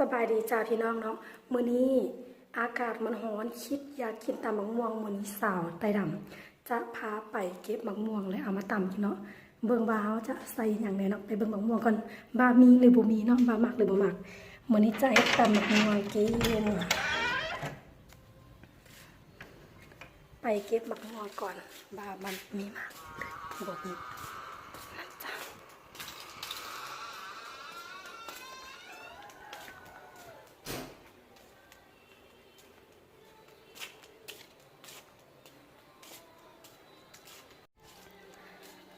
สบายดีจ้าพี่น้องเนาะมื้อนี้อากาศมันร้อนคิดอยากกินตำมะม่วงมื้อนี้สาวไตดำจะพาไปเก็บมะม่วงแล้วเอามาตำเนาะเบิ่งว่าเขาจะใส่หยังแหน่เนาะไปเบิ่งมะม่วงก่อนว่ามีหรือบ่มีเนาะว่ามักหรือบ่มักมื้อนี้จะเฮ็ดตำมะม่วงกินไปเก็บมะม่วงก่อนว่ามันมีมากหรือบ่มี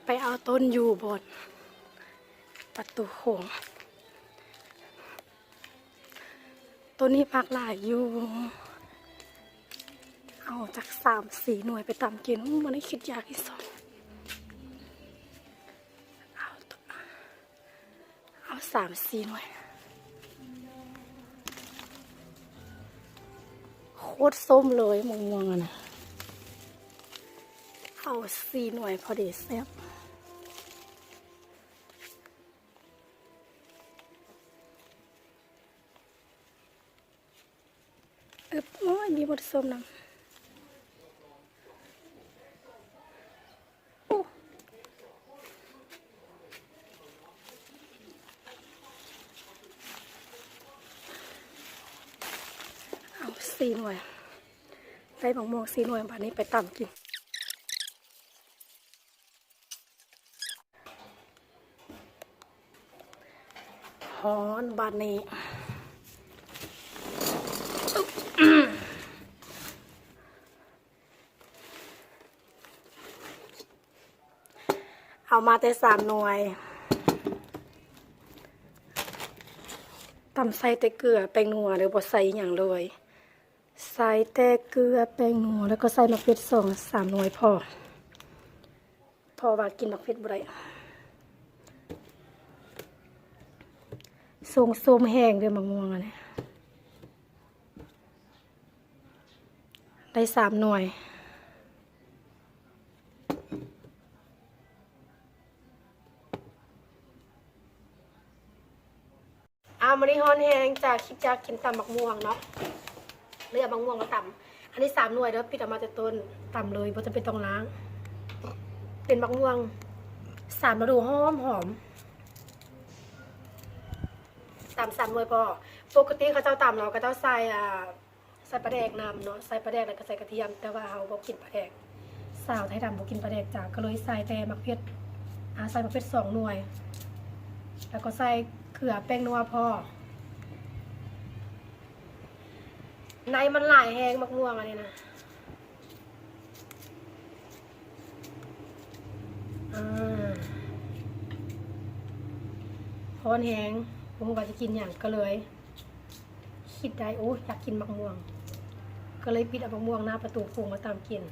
ไปเอาต้นอยู่บนประตูโขงต้นนี้พักหลายอยู่ เอาจากสามสี่หน่วยไปตามกินอู้มันได้คิดยากที่สุดเอาเอาสามสี่หน่วย โคตรส้มเลยมองมองๆอะนะเอาสี่หน่วยพอดีแซ่บ โอ้ยมีบทสมนำโอ้เอาสี่หน่วยได้บางม่วงสี่หน่วยบานนี้ไปตำกินฮอนบานนี้อึ๊บเอา มาแต่สามหน่วยตำใส่แต่เกลือแป้งนัวหรือบ่ใส่อย่างเลยใส่แต่เกลือแป้งนัวแล้วก็ใส่มะเขือสองสามหน่วยพอ พอว่ากินมะเขือบ่ได้ทรงส้มแห้งด้วยมะม่วงอันนี้ได้สามหน่วย มาริฮอนแห้งจากคิดจากกินตำบักม่วงเนาะเลือกบักม่วงมาตำอันนี้สามหน่วยเด้อปิดออกมาแต่ต้นตำเลยเพราะจะเป็นต้องล้าง เป็นบักม่วงสามฤดูหอมหอมตำซ้ำเลยพอปกติเขาเจ้าตำเราก็เจ้าใส่อ่าใส่ปลาแดกนำเนาะใส่ปลาแดกแล้วก็ใส่กระเทียม แต่ว่าเราบ่กินปลาแดกสาวไทยดำบ่กินปลาแดกจ้ะก็เลยใส่แต่มะเขืออ่าใส่มะเขือสองหน่วย แล้วก็ใส่ ขือแป้งนัวพอในมันหลายแหงมักม่วงอันนี้นะอพอนแหงผมว่าจะกินอย่างก็เลย คิดได้โอ้อยากกินมะม่วง ก็เลยปิดเอามะม่วงหน้าประตูโคงมาตามกิน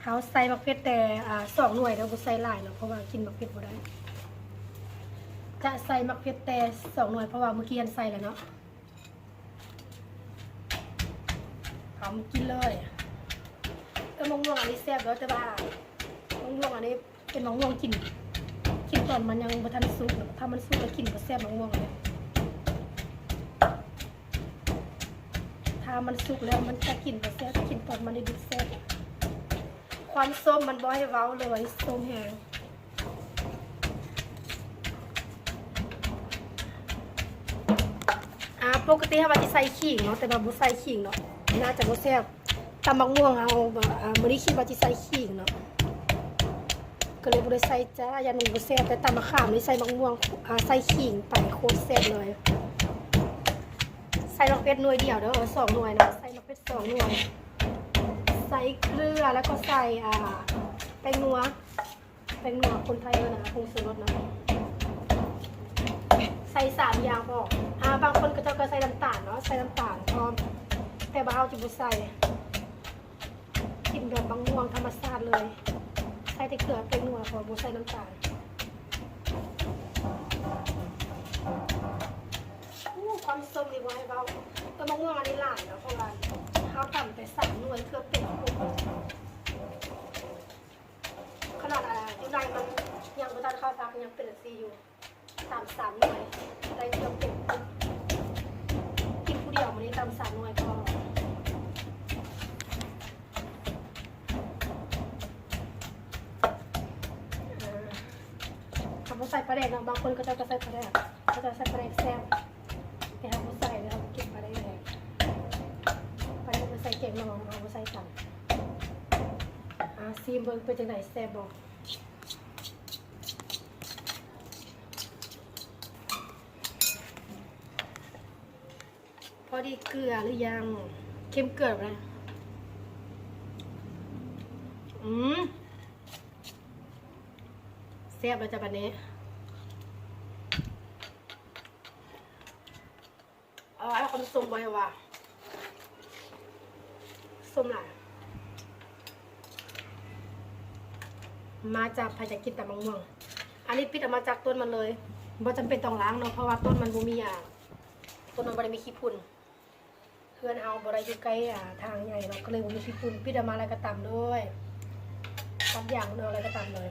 เขาใส่มะเขือแต่อสองหน่วยแล้วบ่ใส่หลายเนาะเพราะว่ากินมะเขือบ่ได้ จะใส่มะเขือแต่สองหน่วยเพราะว่าเมื่อกี้ยันใส่แล้วเนาะเอมกินเลยเออมะม่วงอันนี้แซ่บแล้วแต่ว่ามะม่วงอันนี้เป็นมะม่วงกินกินตอนมันยังบ่ทันสุกถ้ามันสุกแล้วกินก็แซ่บมะม่วงเลยถ้ามันสุกแล้วมันจะกินก็แซ่บกินตอนมันได้ดิบแซ่บความส้มมันบ่ให้เว้าเลยส้มแห้ง อ่าปกติถ้าว่าสิใส่ขิงเนาะแต่ว่าบ่ใส่ขิงเนาะน่าจะบ่แซ่บตำบักม่วงเอาบบอ่ามื้อนี้คิดว่าสิใส่ขิงเนาะก็เลยบ่ได้ใส่จ้ายันมันบ่แซ่บแต่ตำมะขามนี่ใส่มะม่วงอ่าใส่ขิงไปโคตรแซ่บเลย ใส่มะเขือหน่วยเดียวเด้อสองหน่วยนะใส่มะเขือสองหน่วยใส่เกลือแล้วก็ใส่อ่าแป้งนัวแป้งนัวคนไทยเลยนะผงชูรสนะ ส่สามอย่างพออ่าบางคนก็จะก็ใส่น้ำตาลเนาะใส่น้ำตาลพร้อม แต่บ่าวจะบ่ใส่กินแบบบางม่วงธรรมชาติเลย ใส่แต่เกลือเป็นนัวพอบ่ใส่น้ำตาลความส้มนี่บ่ให้เบาแต่มะม่วงอันนี้หลายเนะเพราะว่าข้าวต่ำแต่สามหน่วยเกลือเป็ดขนาดอะอยู่ในมันยังบ่ทันเข้าวฟักยังเป็นสีอยู่ ตามสามหน่วยได้เดียมเก็บกินผู้เดียวมันนี้ตามสามหน่วยก็ทำมาใส่ปลาแดกนะบางคนก็จะใส่ปลาแดกก็จะใส่ปลาแดกแซ่บแต่ะำมาใส่แล้วเก็บปลาแดกปลาแดกมาใส่เก็บมาองเอามาใส่สั่งอาซีมเบิร์กเป็นจังไหนแซ่บบอก อดีเกลือหรือยัง เค็มเกลือไหมอืมแซ่บแล้วจ้ะบัดนี้เอาไอ้คนส้มไว้ว่าส้มหลายมาจากพายจะกินแต่มังม่วง อันนี้ปิดออกมาจากต้นมันเลยบ่จำเป็นต้องล้างเนาะเพราะว่าต้นมันบ่มีอะต้นมันบ่ได้มีขี้พุ่น เพื่อนเอาบ่ได้อยู่ใกล้อะทางใหญ่เนาก็เลยบ่มีขี้พุ่นปิดออกมาอะไรก็ตามด้วยตัดอย่างเนาะอะไรก็ตามเลย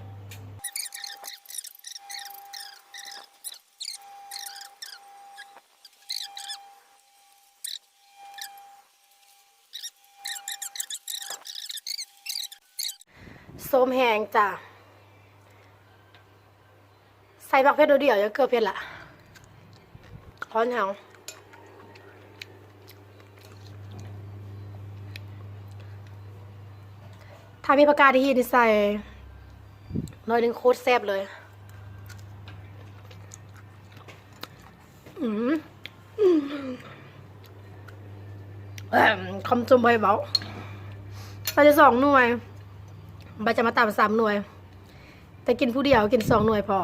ส้มแห้งจ้ะใส่บักเพชรเดียวๆจะเกลือเพชรละร้อนแห้ง ถ้ามีปากกาที่นี่ใส่หน่อยหนึงโคตรแซ่บเลย อืมอืมแอมคำจมใบเบาเราจะสองหน่วยบาจะมาตามสามหน่วย แต่กินผู้เดียวกินสองหน่วยพอ